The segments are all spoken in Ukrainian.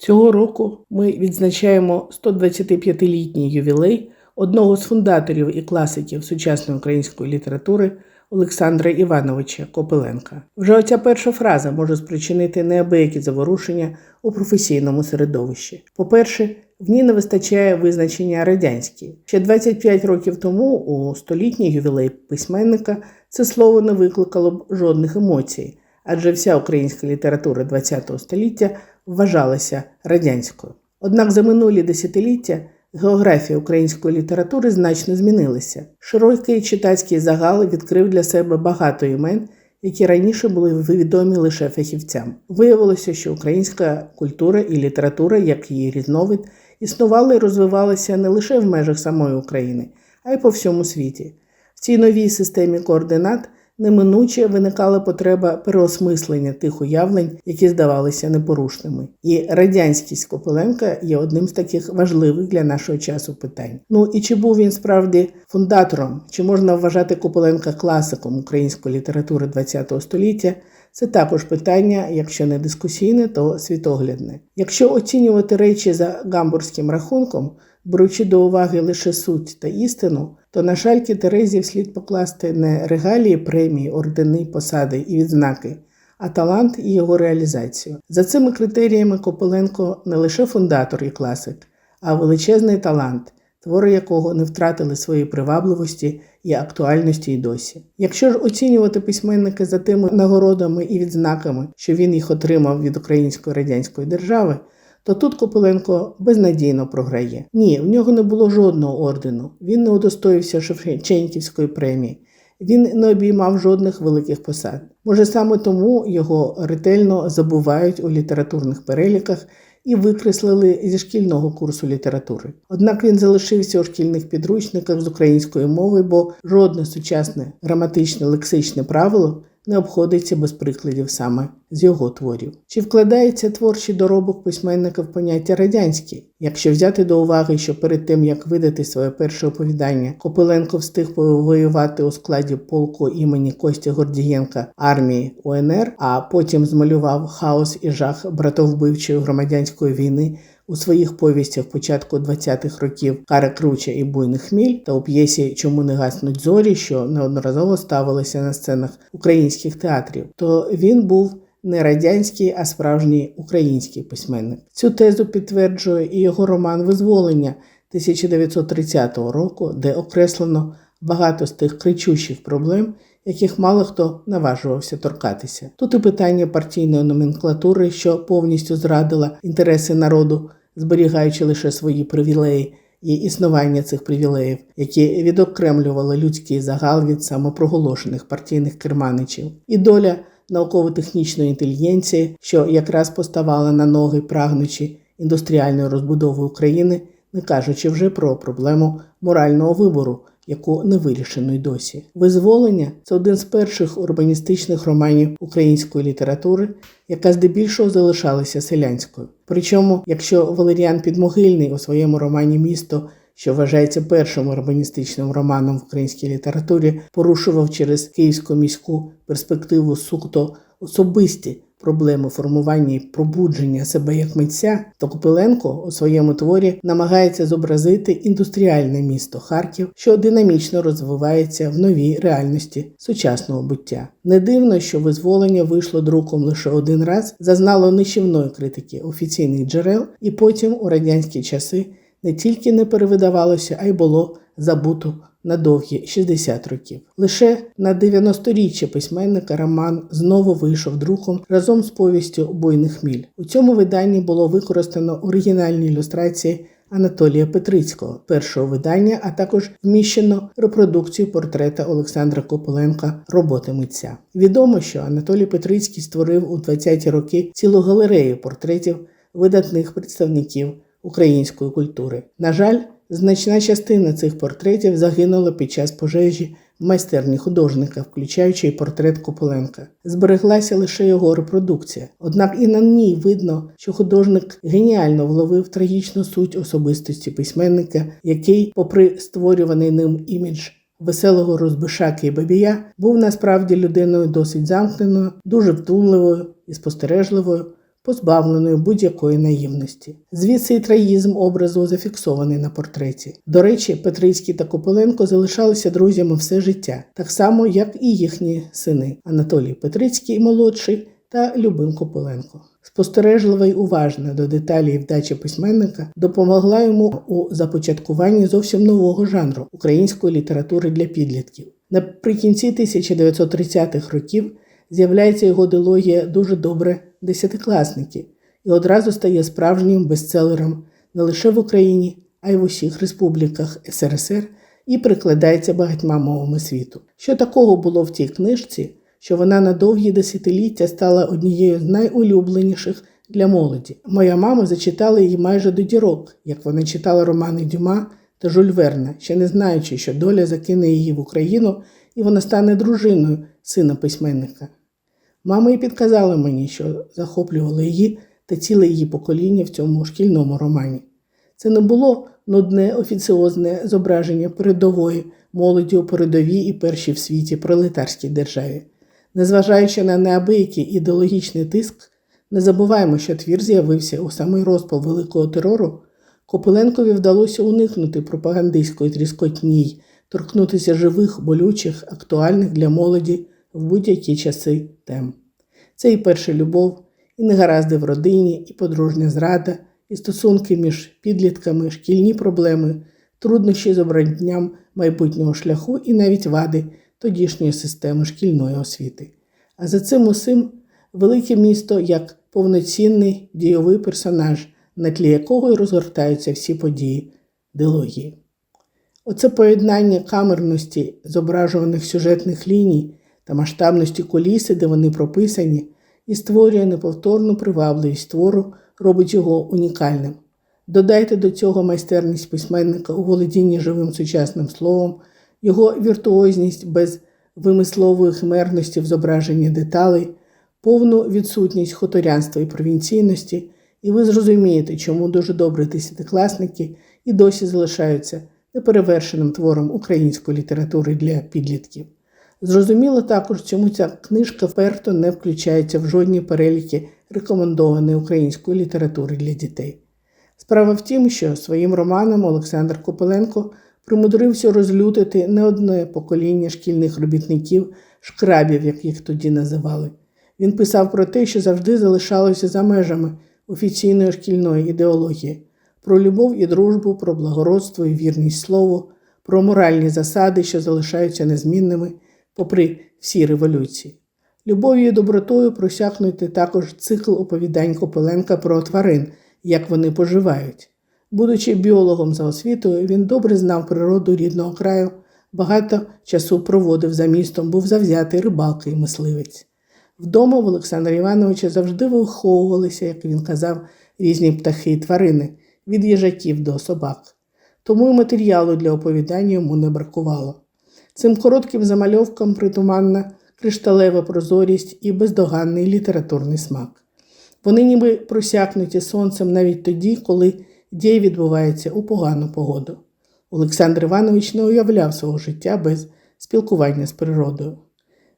Цього року ми відзначаємо 125-літній ювілей одного з фундаторів і класиків сучасної української літератури Олександра Івановича Копиленка. Вже оця перша фраза може спричинити неабиякі заворушення у професійному середовищі. По-перше, в ній не вистачає визначення радянський. Ще 25 років тому, у столітній ювілей письменника, це слово не викликало б жодних емоцій, адже вся українська література ХХ століття вважалася радянською. Однак за минулі десятиліття географія української літератури значно змінилася. Широкий читацький загал відкрив для себе багато імен, які раніше були відомі лише фахівцям. Виявилося, що українська культура і література, як її різновид, існували і розвивалися не лише в межах самої України, а й по всьому світі. В цій новій системі координат неминуче виникала потреба переосмислення тих уявлень, які здавалися непорушними. І радянськість Копиленка є одним з таких важливих для нашого часу питань. Ну і чи був він справді фундатором, чи можна вважати Копиленка класиком української літератури ХХ століття? Це також питання, якщо не дискусійне, то світоглядне. Якщо оцінювати речі за гамбурзьким рахунком, беручи до уваги лише суть та істину, то на шальки Терезів слід покласти не регалії, премії, ордени, посади і відзнаки, а талант і його реалізацію. За цими критеріями Копиленко не лише фундатор і класик, а величезний талант, твори якого не втратили своєї привабливості і актуальності й досі. Якщо ж оцінювати письменника за тими нагородами і відзнаками, що він їх отримав від Української радянської держави, то тут Копиленко безнадійно програє. Ні, в нього не було жодного ордену. Він не удостоївся Шевченківської премії. Він не обіймав жодних великих посад. Може, саме тому його ретельно забувають у літературних переліках і викреслили зі шкільного курсу літератури. Однак він залишився у шкільних підручниках з української мови, бо жодне сучасне граматичне лексичне правило не обходиться без прикладів саме з його творів. Чи вкладається творчий доробок письменника в поняття радянське? Якщо взяти до уваги, що перед тим як видати своє перше оповідання, Копиленко встиг воювати у складі полку імені Костя Гордієнка армії УНР, а потім змалював хаос і жах братовбивчої громадянської війни у своїх повістях початку 20-х років Кара Круча і Буйний Хміль та у п'єсі Чому не гаснуть зорі, що неодноразово ставилися на сценах українських театрів, то він був не радянський, а справжній український письменник. Цю тезу підтверджує і його роман Визволення 1930 року, де окреслено багато з тих кричущих проблем, яких мало хто наважувався торкатися. Тут і питання партійної номенклатури, що повністю зрадила інтереси народу, зберігаючи лише свої привілеї. І існування цих привілеїв, які відокремлювали людський загал від самопроголошених партійних керманичів, і доля науково-технічної інтелігенції, що якраз поставала на ноги прагнучі індустріальної розбудови України, не кажучи вже про проблему морального вибору, яку не вирішено й досі. Визволення це один з перших урбаністичних романів української літератури, яка здебільшого залишалася селянською. Причому, якщо Валеріан Підмогильний у своєму романі Місто. Що вважається першим урбаністичним романом в українській літературі, порушував через київську міську перспективу суто особисті проблеми формування і пробудження себе як митця, то Копиленко у своєму творі намагається зобразити індустріальне місто Харків, що динамічно розвивається в новій реальності сучасного буття. Не дивно, що визволення вийшло друком лише один раз, зазнало нищівної критики офіційних джерел, і потім у радянські часи не тільки не перевидавалося, а й було забуто на довгі 60 років. Лише на 90-річчя письменника роман знову вийшов друком разом з повістю Буйних міль. У цьому виданні було використано оригінальні ілюстрації. Анатолія Петрицького, першого видання, а також вміщено репродукцію портрета Олександра Копиленка роботи митця. Відомо, що Анатолій Петрицький створив у 20-ті роки цілу галерею портретів видатних представників української культури. На жаль, значна частина цих портретів загинула під час пожежі в майстерні художника, включаючи й портрет Копиленка. Збереглася лише його репродукція. Однак і на ній видно, що художник геніально вловив трагічну суть особистості письменника, який, попри створюваний ним імідж веселого розбишаки і бабія, був насправді людиною досить замкненою, дуже втумливою і спостережливою позбавленою будь-якої наївності. Звідси і траїзм образу зафіксований на портреті. До речі, Петрицький та Копиленко залишалися друзями все життя, так само, як і їхні сини Анатолій Петрицький молодший та Любим Копиленко. Спостережлива й уважна до деталей вдачі письменника допомогла йому у започаткуванні зовсім нового жанру української літератури для підлітків. Наприкінці 1930-х років з'являється його дилогія дуже добре десятикласники і одразу стає справжнім бестселером не лише в Україні, а й в усіх республіках СРСР і прикладається багатьма мовами світу. Що такого було в тій книжці, що вона на довгі десятиліття стала однією з найулюбленіших для молоді. Моя мама зачитала її майже до дірок, як вона читала романи Дюма та Жюль Верна, ще не знаючи, що доля закине її в Україну і вона стане дружиною сина письменника. Мама і підказала мені, що захоплювало її та ціле її покоління в цьому шкільному романі. Це не було нудне офіціозне зображення передової молоді у передовій і першій в світі пролетарській державі. Незважаючи на неабиякий ідеологічний тиск, не забуваємо, що твір з'явився у самий розпал великого терору. Копиленкові вдалося уникнути пропагандистської тріскотні торкнутися живих, болючих, актуальних для молоді в будь-які часи тем. Це і перша любов, і негаразди в родині, і подружня зрада, і стосунки між підлітками, шкільні проблеми, труднощі з обранням майбутнього шляху і навіть вади тодішньої системи шкільної освіти. А за цим усім велике місто як повноцінний дійовий персонаж, на тлі якого й розгортаються всі події дилогії. Оце поєднання камерності зображуваних сюжетних ліній та масштабності коліси, де вони прописані, і створює неповторну привабливість твору, робить його унікальним. Додайте до цього майстерність письменника у володінні живим сучасним словом, його віртуозність без вимислової химерності в зображенні деталей, повну відсутність хуторянства і провінційності, і ви зрозумієте, чому дуже добрі десятикласники і досі залишаються неперевершеним твором української літератури для підлітків. Зрозуміло також, чому ця книжка вперто не включається в жодні переліки рекомендованої української літератури для дітей. Справа в тім, що своїм романом Олександр Копиленко примудрився розлютити не одне покоління шкільних робітників, шкрабів, як їх тоді називали. Він писав про те, що завжди залишалося за межами офіційної шкільної ідеології, про любов і дружбу, про благородство і вірність слову, про моральні засади, що залишаються незмінними попри всі революції. Любов'ю і добротою просякнути також цикл оповідань Копеленка про тварин, як вони поживають. Будучи біологом за освітою, він добре знав природу рідного краю, багато часу проводив за містом, був завзятий рибалка і мисливець. Вдома в Олександра Івановича завжди виховувалися, як він казав, різні птахи і тварини, від їжаків до собак. Тому й матеріалу для оповідання йому не бракувало. Цим коротким замальовкам притуманна кришталева прозорість і бездоганний літературний смак. Вони ніби просякнуті сонцем навіть тоді, коли дій відбувається у погану погоду. Олександр Іванович не уявляв свого життя без спілкування з природою.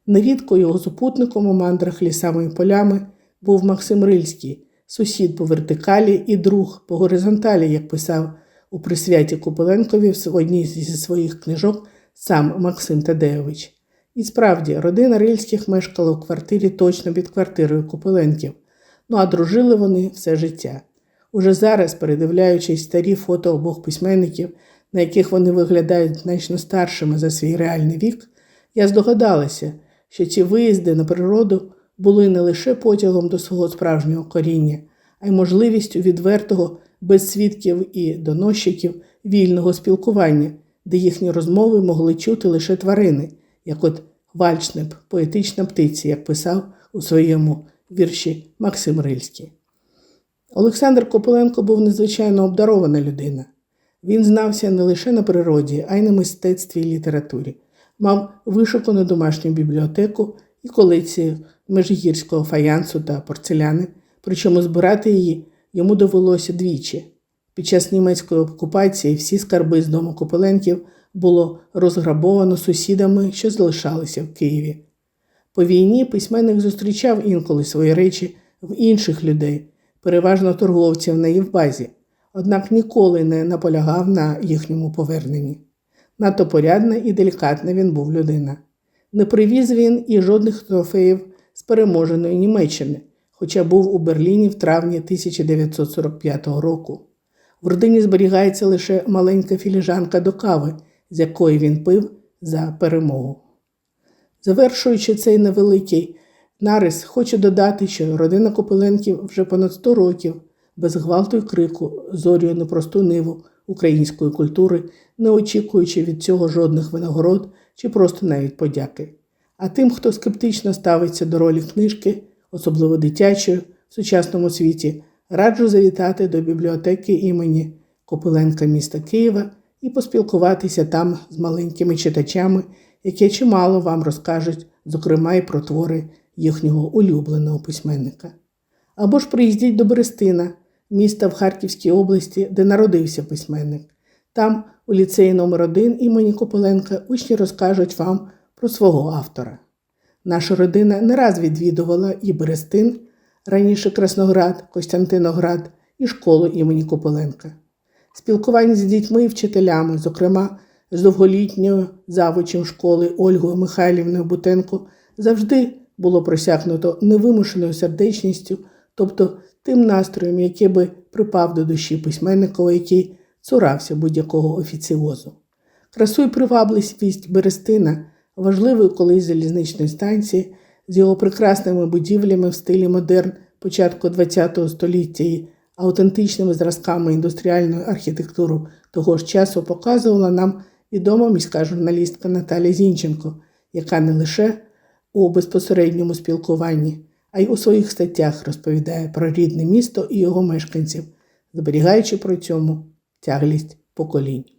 Нерідко його супутником у мандрах лісами і полями був Максим Рильський, сусід по вертикалі і друг по горизонталі, як писав у присвяті Купеленкові в одній зі своїх книжок сам Максим Тадеович. І справді, родина Рильських мешкала у квартирі точно під квартирою Купеленків, ну а дружили вони все життя. Уже зараз, передивляючись старі фото обох письменників, на яких вони виглядають значно старшими за свій реальний вік, я здогадалася, що ці виїзди на природу були не лише потягом до свого справжнього коріння, а й можливістю відвертого, без свідків і доносчиків вільного спілкування, де їхні розмови могли чути лише тварини, як от Вальшнеп, поетична птиця, як писав у своєму вірші Максим Рильський. Олександр Копиленко був незвичайно обдарована людина. Він знався не лише на природі, а й на мистецтві і літературі, мав вишукану домашню бібліотеку і колекцію межгірського фаянсу та порцеляни, причому збирати її йому довелося двічі. Під час німецької окупації всі скарби з дому Копиленків було розграбовано сусідами, що залишалися в Києві. По війні письменник зустрічав інколи свої речі в інших людей, переважно торговців на Євбазі, однак ніколи не наполягав на їхньому поверненні. Надто порядна і делікатна він був людина. Не привіз він і жодних трофеїв з переможеної Німеччини, хоча був у Берліні в травні 1945 року. В родині зберігається лише маленька філіжанка до кави, з якої він пив за перемогу. Завершуючи цей невеликий нарис, хочу додати, що родина Копиленків вже понад 100 років без гвалту й крику зорює непросту ниву української культури, не очікуючи від цього жодних винагород чи просто навіть подяки. А тим, хто скептично ставиться до ролі книжки, особливо дитячої, в сучасному світі, раджу завітати до бібліотеки імені Копиленка міста Києва і поспілкуватися там з маленькими читачами, які чимало вам розкажуть, зокрема і про твори їхнього улюбленого письменника. Або ж приїздіть до Берестина, міста в Харківській області, де народився письменник. Там, у ліцеї номер 1 імені Копиленка, учні розкажуть вам про свого автора. Наша родина не раз відвідувала і Берестин, раніше Красноград, Костянтиноград і школу імені Копиленка. Спілкування з дітьми і вчителями, зокрема з довголітньою завучем школи Ольгою Михайлівною Бутенко, завжди було просякнуто невимушеною сердечністю, тобто тим настроєм, який би припав до душі письменникова, який цурався будь-якого офіціозу. Красу й привабливість Берестина, важливої колись залізничної станції, з його прекрасними будівлями в стилі модерн початку ХХ століття і аутентичними зразками індустріальної архітектури того ж часу показувала нам відома міська журналістка Наталя Зінченко, яка не лише у безпосередньому спілкуванні, а й у своїх статтях розповідає про рідне місто і його мешканців, зберігаючи при цьому тяглість поколінь.